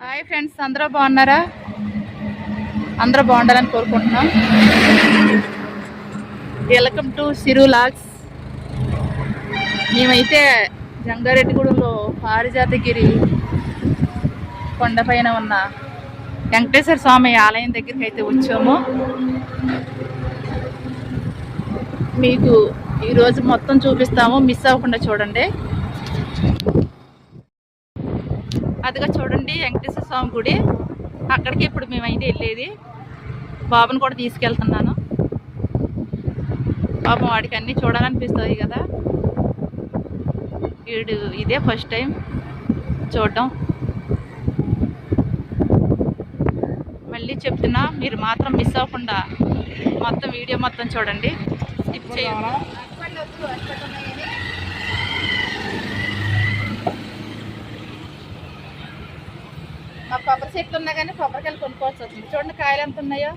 Hi friends అందరూ బాగున్నారా? అందరూ బాగుండాలని కోరుకుంటున్నాం. వెల్కమ్ టు సిరు లాగ్స్ మేమైతే జంగారెడ్డిగూడెంలో పారిజాతగిరి కొండపైన ఉన్న వెంకటేశ్వర స్వామి ఆలయం దగ్గరికి అయితే వచ్చాము. మీకు ఈరోజు మొత్తం చూపిస్తాము. మిస్ అవ్వకుండా చూడండి. అదిగా చూడండి వెంకటేశ్వర స్వామి గుడి. అక్కడికి ఇప్పుడు మేమైతే వెళ్ళేది. బాబుని కూడా తీసుకెళ్తున్నాను. పాపం వాడికి అన్నీ చూడాలనిపిస్తుంది కదా. వీడు ఇదే ఫస్ట్ టైం చూడడం. మళ్ళీ చెప్తున్నా మీరు మాత్రం మిస్ అవ్వకుండా మొత్తం వీడియో మొత్తం చూడండి. స్కిప్ మా కొబ్బరి చెట్లు ఉన్నా కానీ కొబ్బరికాయలు కొనుక్కోవాల్సి వస్తుంది. చూడండి కాయలు ఎంత ఉన్నాయో.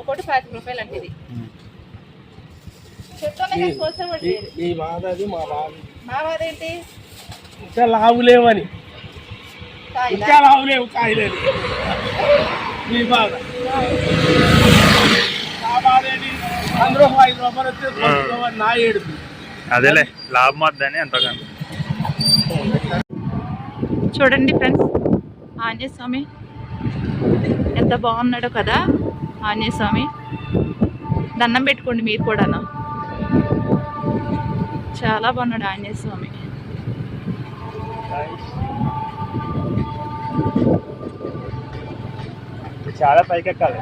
ఒకటి పాతిక రూపాయలు అంటే ఇది. ఉన్నాయి లేరు. మీ బాధ. ఏంటి? ఇంకా లావులేవని కాయలా? ఇంకా లావులేవు కాయలేదు మీ బాధ. అందరూ ఒక ఐదు రూపాయలు వచ్చే కొనుక్కోమని నా ఏడుపు. అదేలే లాభం వద్దని ఎంతగానో చూడండి ఫ్రెండ్స్ ఆంజనేయ స్వామి. ఎంత బాగున్నాడో కదా ఆంజనేయ స్వామి. దండం పెట్టుకోండి మీరు కూడాను. చాలా బాగున్నాడు ఆంజనేయ స్వామి. చాలా పైకి ఎక్కాలి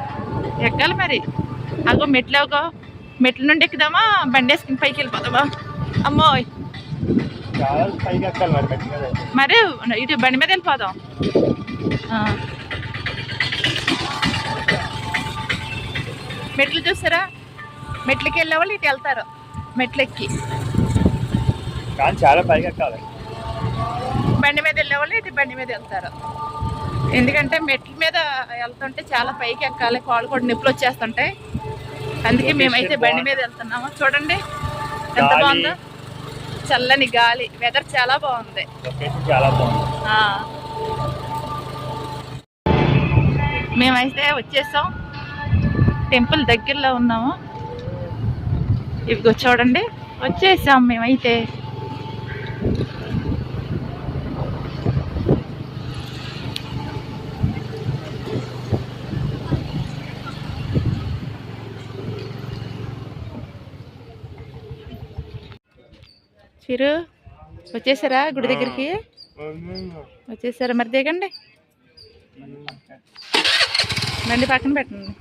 ఎక్కాలి మరి. అగో మెట్లు ఒక మెట్ల నుండి ఎక్కుదామా? బండి వేసుకుని పైకి వెళ్ళిపోదామా? అమ్మో. చాలా ఎక్కాలి మరి ఇటు బండి మీద వెళ్ళిపోదాం. మెట్లు చూసారా? మెట్లకి వెళ్ళే వాళ్ళు ఇటు వెళ్తారు. మెట్లెక్కి. కానీ చాలా పైకి ఎక్కాలి బండి మీద వెళ్ళే వాళ్ళు ఇటు బండి మీద వెళ్తారు. ఎందుకంటే మెట్ల మీద వెళ్తుంటే చాలా పైకి ఎక్కాలి కాళ్ళు కూడా నిప్పులు వచ్చేస్తుంటాయి. అందుకే మేమైతే బండి మీద వెళ్తున్నాము. చూడండి ఎంత. బాగుందో. చల్లని గాలి. వెదర్ చాలా బాగుంది. చాలా. మేమైతే వచ్చేసాం. టెంపుల్ దగ్గరలో ఉన్నాము. ఇవిగో చూడండి. వచ్చేసాం మేమైతే. చిరు వచ్చేసారా గుడి దగ్గరికి? వచ్చేసారా మరి దిగండి. బండి పక్కన పెట్టండి.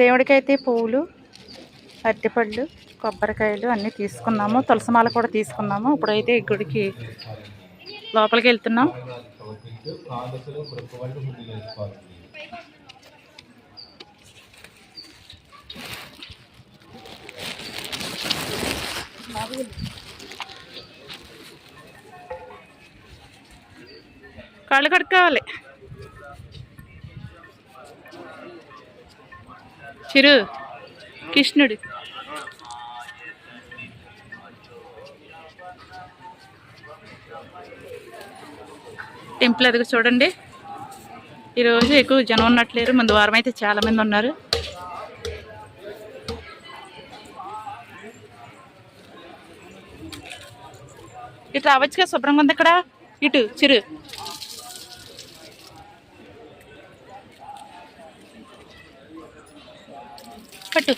దేవుడికైతే పువ్వులు అరటిపళ్ళు కొబ్బరికాయలు అన్నీ తీసుకున్నాము. తులసిమాల కూడా తీసుకున్నాము. ఇప్పుడైతే ఈ గుడికి లోపలికి వెళ్తున్నాం. కాళ్ళు కడుక్కోవాలి. చిరు కృష్ణుడు. టెంపుల్ అదిగో చూడండి. ఈరోజు ఎక్కువ జనం ఉన్నట్లేరు ముందు వారం అయితే చాలా మంది ఉన్నారు. ఇటు రావచ్చుగా శుభ్రంగా ఉంది ఇక్కడ ఇటు చిరు. పట్టు.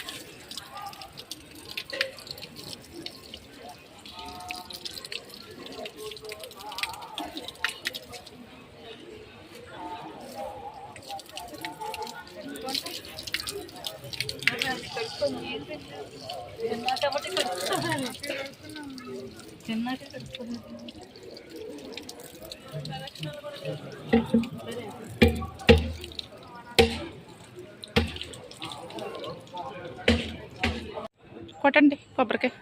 కొట్టండి కొబ్బరికాయ.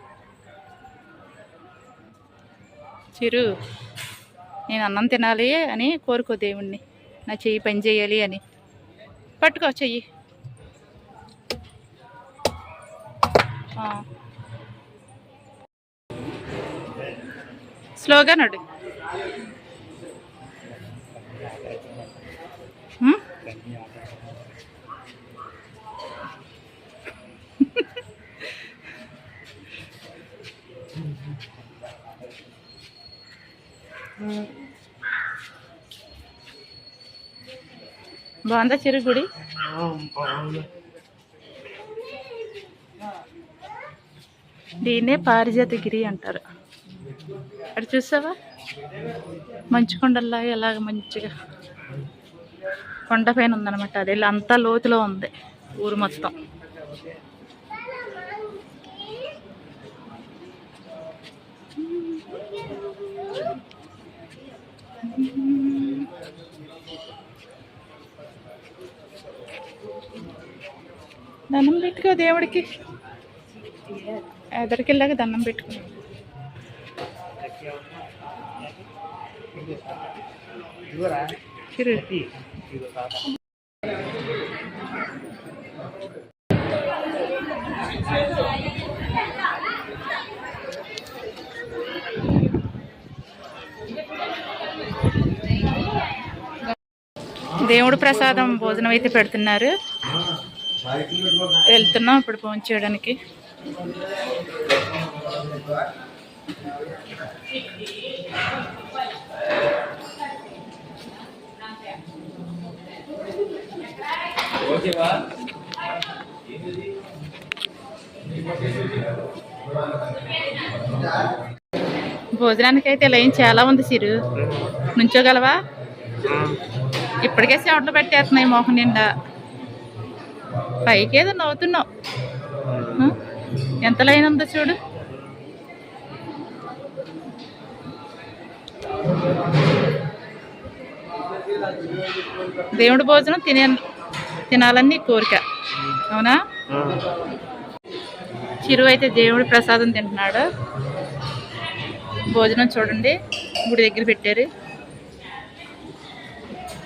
చిరు నేను అన్నం తినాలి అని కోరుకో దేవుణ్ణి. నా చెయ్యి పని చేయాలి అని. పట్టుకో చెయ్యి. స్లోగా నడు. బాగుందా చిరు గుడి? దీన్నే పారిజాతగిరి అంటారు. అక్కడ చూసావా మంచు కొండల్లా ఎలాగ మంచిగా కొండ పైన ఉందనమాట అది అంతా లోతులో ఉంది ఊరు మొత్తం. దండం పెట్టుకో దేవుడికి. ఎదరికెళ్ళాక దండం పెట్టుకున్నాం దేవుడు ప్రసాదం భోజనం అయితే పెడుతున్నారు. వెళ్తున్నాం ఇప్పుడు భోజనం చేయడానికి. భోజనానికి అయితే లైన్ చాలా ఉంది సిరు. నుంచోగలవా? ఇప్పటికే చెమటలు పెట్టేస్తున్నాయి మోహన్ నిండా. పైకి ఏదో నవ్వుతున్నావు? ఎంత లైన్ ఉందో చూడు. దేవుడి భోజనం తినే తినాలని కోరిక. అవునా? చిరు అయితే దేవుడి ప్రసాదం తింటున్నాడు. భోజనం చూడండి. గుడి దగ్గర పెట్టారు.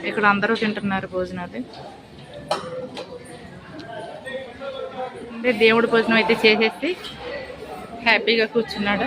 ఇక్కడ అందరూ తింటున్నారు భోజనాలు. అంటే దేవుడి భోజనం అయితే చేసేసి హ్యాపీగా కూర్చున్నాడు.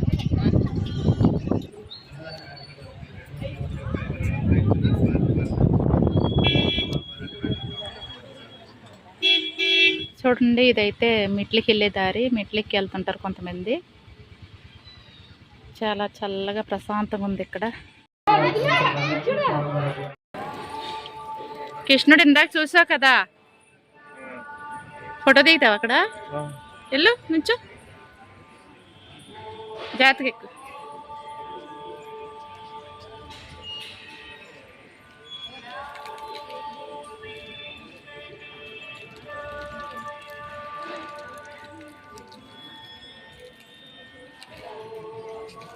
చూడండి ఇదైతే మెట్లకి వెళ్ళే దారి మెట్లకి వెళ్తుంటారు కొంతమంది. చాలా చల్లగా ప్రశాంతంగా ఉంది ఇక్కడ. కృష్ణుడు ఇందాక చూసావు కదా? ఫోటో దిగుతావు అక్కడ? వెళ్ళు నుంచో. జాతకి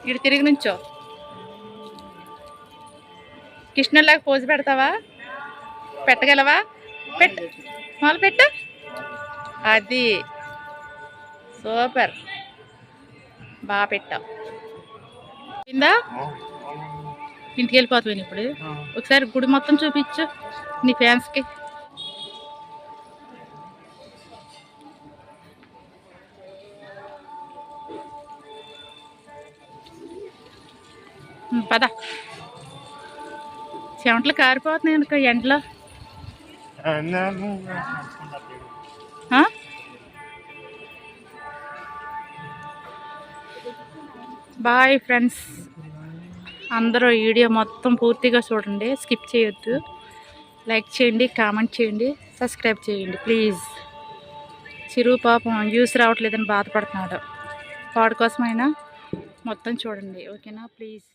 ఇటు తిరిగి నుంచో. కృష్ణులాగా పోజు పెడతావా? పెట్టగలవా? పెట్టు. మొదలు పెట్టు. అది. సూపర్. బాగా పెట్టావు. కిందా ఇంటికి వెళ్ళిపోతావు ఇప్పుడు? ఒకసారి గుడి మొత్తం చూపించు. నీ ఫ్యాన్స్కి పద. చెమటలు కారిపోతున్నాయి అనుకో ఎండలో? Bye friends. అందరూ వీడియో మొత్తం పూర్తిగా చూడండి. స్కిప్ చేయొద్దు. లైక్ చేయండి కామెంట్ చేయండి సబ్స్క్రైబ్ చేయండి ప్లీజ్. చిరు పాపం యూస్ రావట్లేదని బాధపడుతున్నాడు. వాడి కోసమైనా మొత్తం చూడండి. ఓకేనా? ప్లీజ్.